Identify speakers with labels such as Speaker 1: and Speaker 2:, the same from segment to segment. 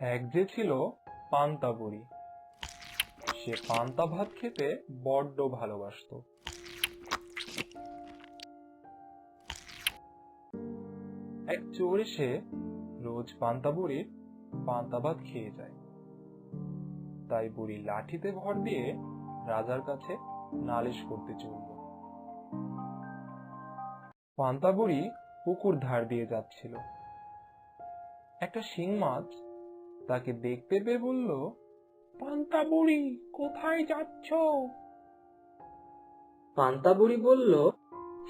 Speaker 1: এক যে ছিল পান্তা বুড়ি। সে পান্তা ভাত খেতে বড্ড ভালোবাসতো। এক চোর এসে রোজ পান্তা বুড়ির পান্তা ভাত খেয়ে যায়। তাই বুড়ি লাঠিতে ভর দিয়ে রাজার কাছে নালিশ করতে চলল। পান্তা বুড়ি পুকুর ধার দিয়ে যাচ্ছিল। একটা শিং মাছ তাকে দেখতে পেয়ে বলল পান্তা বুড়ি কোথায় যাচ্ছ?
Speaker 2: পান্তা বুড়ি বলল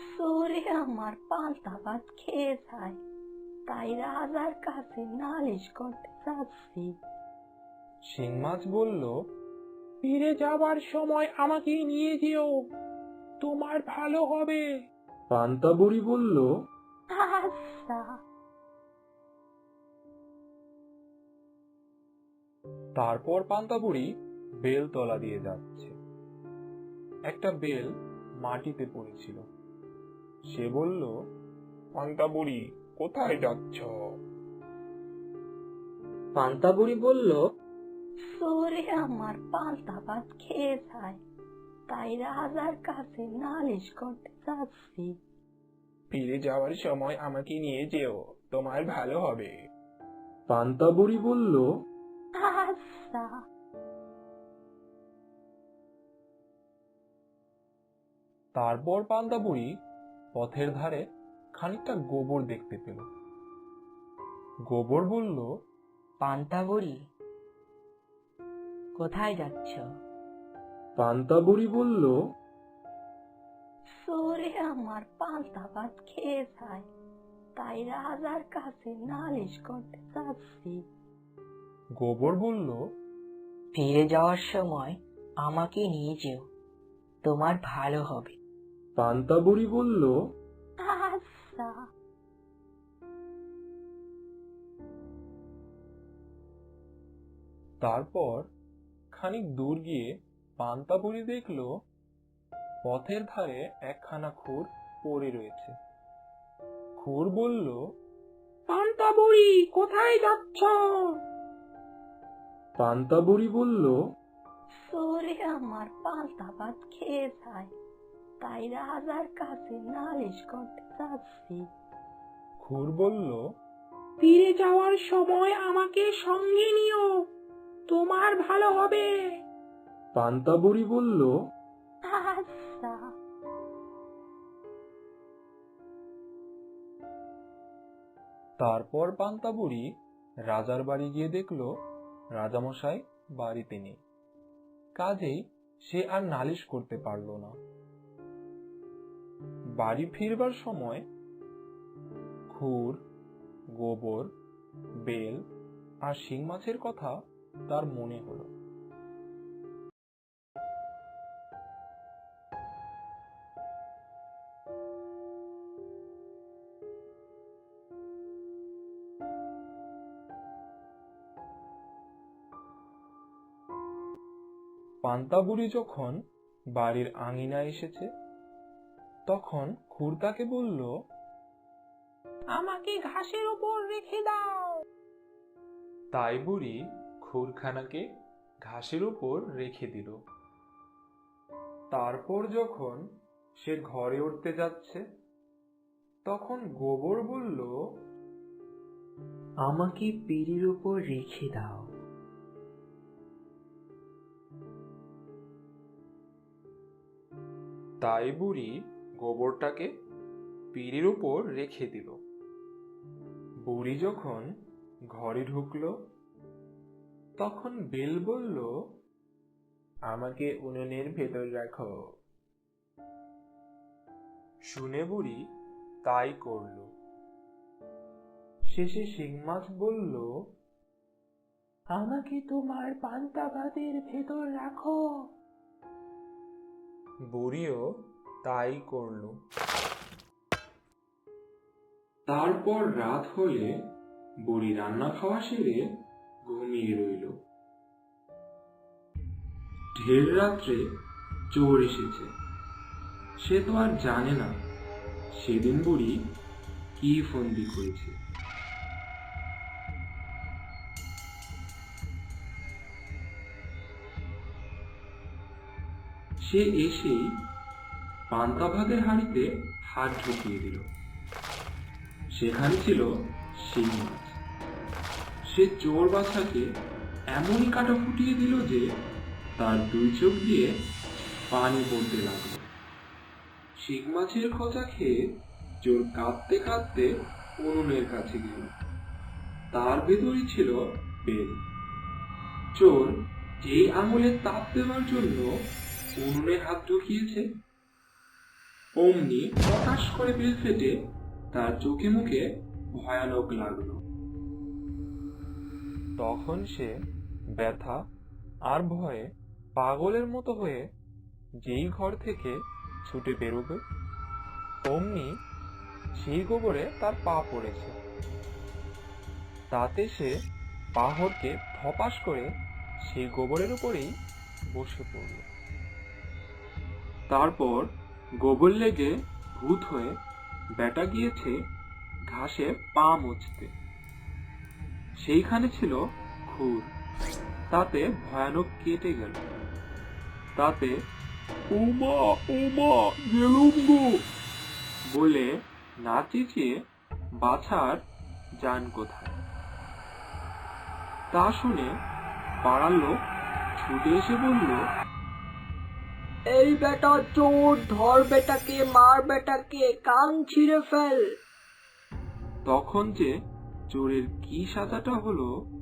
Speaker 3: সরে আমার পান্তা ভাত খেয়ে যায় তাই রাজার কাছে নালিশ করতে যাচ্ছি।
Speaker 1: শিং মাছ বলল ফিরে যাবার সময় আমাকে নিয়ে যেও তোমার ভালো হবে। পান্তা বুড়ি বলল
Speaker 3: আচ্ছা
Speaker 1: তারপর পান্তা বুড়ি বেলতলা দিয়ে যাচ্ছে। একটা বেল মাটিতে পড়েছিল। সে বলল পান্তা বুড়ি কোথায় যাচ্ছ?
Speaker 2: পান্তা বুড়ি বলল
Speaker 3: সরে আমার পান্তা ভাত খেয়ে যায় তাই রাজার কাছে নালিশ করতে যাচ্ছি।
Speaker 1: ফিরে যাওয়ার সময় আমাকে নিয়ে যেও তোমার ভালো হবে। পান্তা বুড়ি বলল
Speaker 3: আচ্ছা
Speaker 1: তারপর পান্তা বুড়ি পথের ধারে খানিকটা গোবর দেখতে পেল। গোবর বলল
Speaker 2: পান্তা বুড়ি কোথায় যাচ্ছ?
Speaker 1: পান্তা বুড়ি বলল
Speaker 3: সরে আমার পান্তা ভাত খেয়ে যায়। তাই রাজার কাছে নালিশ করতে যাচ্ছি।
Speaker 1: গোবর বলল
Speaker 2: ফিরে যাওয়ার সময় আমাকে নিয়ে যেও তোমার ভালো হবে।
Speaker 1: পান্তা বুড়ি বলল
Speaker 3: আচ্ছা।
Speaker 1: তারপর খানিক দূর গিয়ে পান্তাবুড়ি দেখল পথের ধারে একখানা খুর পড়ে রয়েছে। খুর বলল পান্তাবুড়ি কোথায় যাচ্ছ? পান্তা বুড়ি বলল
Speaker 3: সরে আমার পান্তা ভাত খেয়ে যায়। তাই রাজার কাছে নালিশ করতে যাচ্ছি।
Speaker 1: খুর বলল ফিরে যাওয়ার সময় আমাকে সঙ্গে নিও তোমার ভালো হবে। পান্তা বুড়ি বলল
Speaker 3: আচ্ছা।
Speaker 1: তারপর পান্তা বুড়ি রাজার বাড়ি গিয়ে দেখল রাজামশাই বাড়িতে নেই কাজেই সে আর নালিশ করতে পারল না। বাড়ি ফিরবার সময় খুর, গোবর, বেল আর শিং মাছের কথা তার মনে হলো। পান্তা বুড়ি যখন বাড়ির আঙিনায় এসেছে, তখন খুড়তাকে বলল, আমাকে ঘাসের উপর রেখে দাও। তাই বুড়ি খুরখানাকে ঘাসের উপর রেখে দিল। তারপর যখন সে ঘরে উঠতে যাচ্ছে, তখন গোবর বলল,
Speaker 2: আমাকে পিড়ির উপর রেখে দাও।
Speaker 1: তাই বুড়ি গোবরটাকে পিড়ির উপর রেখে দিল। বুড়ি যখন ঘরে ঢুকলো, তখন বেল বলল, আমাকে উনুনের ভেতর রাখো। শুনে বুড়ি তাই করল। শেষে শিং মাছ বলল, আমাকে তোমার পান্তা ভাতের ভেতর রাখো। বুড়িও তাই করল। তারপর রাত হলে বুড়ি রান্না খাওয়া সেরে ঘুমিয়ে রইল। ঢের রাত্রে চোর এসেছে। সে তো আর জানে না সেদিন বুড়ি কি ফন্দি করেছে। সে এসেই পান্তা ভাতের হাঁড়িতে হাত ঢুকিয়ে দিল। সেখানে ছিল শিং মাছ। সে চোর বাছাকে এমনই কাটা ফুটিয়ে দিল যে তার দুই চোখ দিয়ে পানি পড়তে লাগল। শিং মাছের খোঁচা খেয়ে চোর কাঁদতে কাঁদতে উনুনের কাছে গেল। তার ভেতরই ছিল বেল। চোর যেই আঙুলে তাপ দেওয়ার জন্য উনুনে হাত ঢুকিয়েছে। অমনি হঠাৎ করে বেল ফেটে তার চোখে মুখে ভয়ানক লাগল। তখন সে ব্যথা আর ভয়ে পাগলের মতো হয়ে যেই ঘর থেকে ছুটে বেরোবে, অমনি সেই গোবরে তার পা পড়েছে। তাতে সে পাহরকে ধপাস করে সেই গোবরের উপরেই বসে পড়ল। তারপর গোবর লেগে ভূত হয়ে বেটা গিয়েছে ঘাসে পা মুছতে। সেইখানে ছিল খুর তাতে ভয়ানক কেটে গেল। তাতে, উমা উমা, গেলুম বলে না চেঁচিয়ে বাছার যান কোথায়। তা শুনে পাড়ার লোক ছুটে এসে বলল
Speaker 2: এই বেটা চোর, ধর বেটাকে, মার বেটাকে, কান ছিঁড়ে ফেল।
Speaker 1: তখন যে চোরের কি সাজাটা হলো